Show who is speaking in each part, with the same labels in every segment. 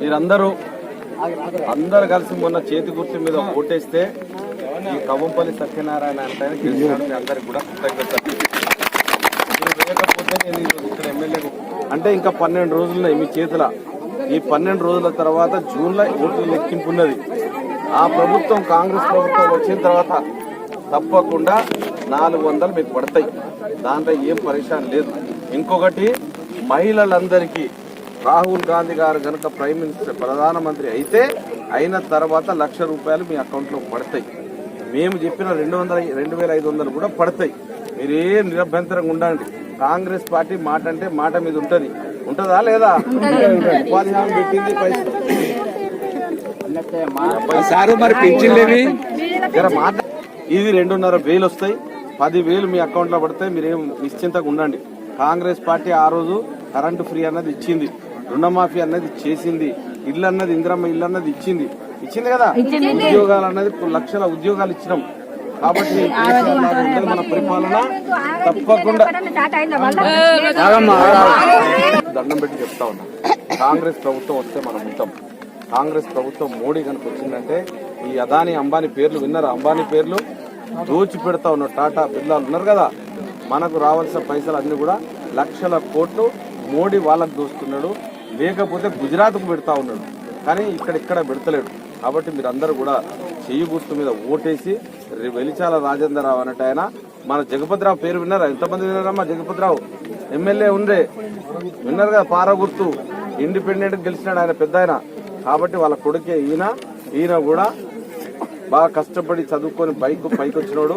Speaker 1: మీరందరూ అందరు కలిసి మొన్న చేతి గుర్తు మీద ఓటేస్తే ఈ కవ్వంపల్లి సత్యనారాయణ అంటే గెలిచినాడు. అందరికి కూడా కృతజ్ఞతలు. ఇక్కడ ఎమ్మెల్యే అంటే ఇంకా పన్నెండు రోజులు ఉన్నాయి మీ చేతుల. ఈ పన్నెండు రోజుల తర్వాత జూన్లో ఓట్ల లెక్కింపు ఉన్నది. ఆ ప్రభుత్వం కాంగ్రెస్ ప్రభుత్వం వచ్చిన తర్వాత తప్పకుండా నాలుగు వందలు మీకు పడతాయి. దాంట్లో ఏం పరిశాన్ లేదు. ఇంకొకటి మహిళలందరికీ రాహుల్ గాంధీ గారు కనుక ప్రైమ్ మినిస్టర్ ప్రధానమంత్రి అయితే అయిన తర్వాత లక్ష రూపాయలు మీ అకౌంట్లో పడతాయి. మేము చెప్పిన రెండు వందల రెండు వేల ఐదు వందలు కూడా పడతాయి. మీరేం నిరభ్యంతరంగా ఉండండి. కాంగ్రెస్ పార్టీ మాట అంటే మాట మీద ఉంటది. ఉంటదా లేదా? ఉపాధి హామీ పెట్టింది పైసలు
Speaker 2: సారు మరి పింఛన్లేవి
Speaker 1: జర మాట ఇది రెండున్నర వేలు వస్తాయి. పది వేలు మీ అకౌంట్లో పడతాయి. మీరేం నిశ్చింతగా ఉండండి. కాంగ్రెస్ పార్టీ ఆ రోజు కరెంటు ఫ్రీ అన్నది ఇచ్చింది. రుణమాఫీ అన్నది చేసింది. ఇల్లు అన్నది ఇందిరమ్మ ఇల్లు అన్నది ఇచ్చింది. ఇచ్చింది కదా? ఉద్యోగాలు అన్నది లక్షల ఉద్యోగాలు ఇచ్చినాం. కాబట్టి మన పరిపాలన తప్పకుండా దండం పెట్టి చెప్తా ఉన్నా. కాంగ్రెస్ ప్రభుత్వం వస్తే మనం ఉంటాం కాంగ్రెస్ ప్రభుత్వం మోడీ కనుక వచ్చిందంటే ఈ అదాని అంబానీ పేర్లు విన్నారా? అంబానీ పేర్లు? దోచి పెడతా ఉన్నారు టాటా బిర్లాలు ఉన్నారు కదా? మనకు రావాల్సిన పైసలు అన్ని కూడా లక్షల కోట్లు మోడీ వాళ్ళకు దోస్తున్నాడు లేకపోతే గుజరాత్కు పెడతా ఉన్నాడు. కానీ ఇక్కడ ఇక్కడ పెడతలేడు. కాబట్టి మీరందరూ కూడా చెయ్యి గుర్తు మీద ఓటేసి వెలిచాల రాజేంద్రరావు అన్నట్టు ఆయన మన జగపతిరావు పేరు విన్నారా? ఎంతమంది విన్నారమ్మా జగపతిరావు? ఎమ్మెల్యే ఉండే. విన్నారు కదా పార గుర్తు ఇండిపెండెంట్ గెలిచినాడు ఆయన పెద్ద ఆయన. కాబట్టి వాళ్ళ కొడుకే ఈయన. ఈయన కూడా బాగా కష్టపడి చదువుకొని పైకి పైకి వచ్చినోడు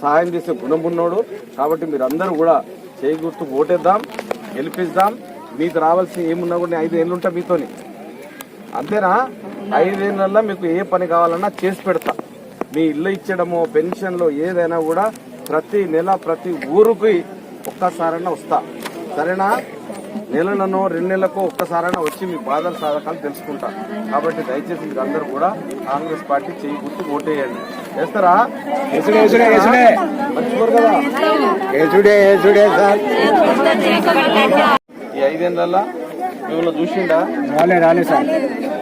Speaker 1: సహాయం చేసే గుణం ఉన్నాడు. కాబట్టి మీరందరూ కూడా చేయి గుర్తు ఓటేద్దాం. గెలిపిస్తాం మీకు రావాల్సిన ఏమున్నా కూడా ఐదు ఏళ్ళు ఉంటా మీతోని. అంతేనా? ఐదేళ్ళల్లో మీకు ఏ పని కావాలన్నా చేసి పెడతా. మీ ఇల్లు ఇచ్చడము పెన్షన్లో ఏదైనా కూడా ప్రతి నెల ప్రతి ఊరికి ఒక్కసారైనా వస్తా. సరేనా? నెలలను రెండు నెలలకు ఒక్కసారైనా వచ్చి మీ బాధల సాధకాలు తెలుసుకుంటా. కాబట్టి దయచేసి మీరు అందరూ కూడా కాంగ్రెస్ పార్టీ చేయి గుర్తు ఓటేయండి.
Speaker 2: సార్.
Speaker 1: ఈ ఐదేళ్ళలో మిమ్మల్ని చూసిండా?
Speaker 2: రాలే రాలే సార్.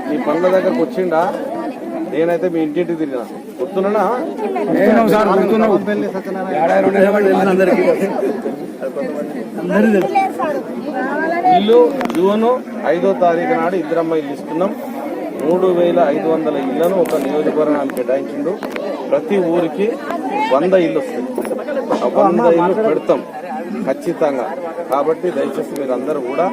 Speaker 1: మీ పనుల దగ్గరకు వచ్చిండా? నేనైతే మీ ఇంటింటికి తిరిగినా. గుర్తున్నానా?
Speaker 2: తెలుసు. అందరికీ
Speaker 1: ఇల్లు జూన్ ఐదో తారీఖు నాడు ఇద్దరమ్మ ఇల్లు ఇస్తున్నాం. మూడు వేల ఐదు వందల ఇళ్ళను ఒక నియోజకవర్గానికి కేటాయించిండు. ప్రతి ఊరికి వంద ఇల్లు వస్తాయి. వంద ఇల్లు పెడతాం ఖచ్చితంగా. కాబట్టి దయచేసి మీరు అందరూ కూడా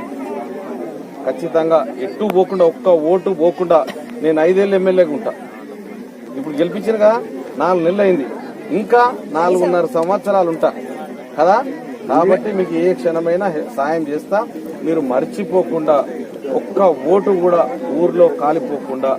Speaker 1: ఖచ్చితంగా ఎటు పోకుండా ఒక్క ఓటు పోకుండా నేను ఐదేళ్ళు ఎమ్మెల్యేగా ఉంటా. ఇప్పుడు గెలిపించినగా నాలుగు నెలలు అయింది. ఇంకా నాలుగున్నర సంవత్సరాలు ఉంటా. కదా? కాబట్టి మీకు ఏ క్షణమైనా సాయం చేస్తా. మీరు మర్చిపోకుండా ఒక్క ఓటు కూడా ఊర్లో కాలిపోకుండా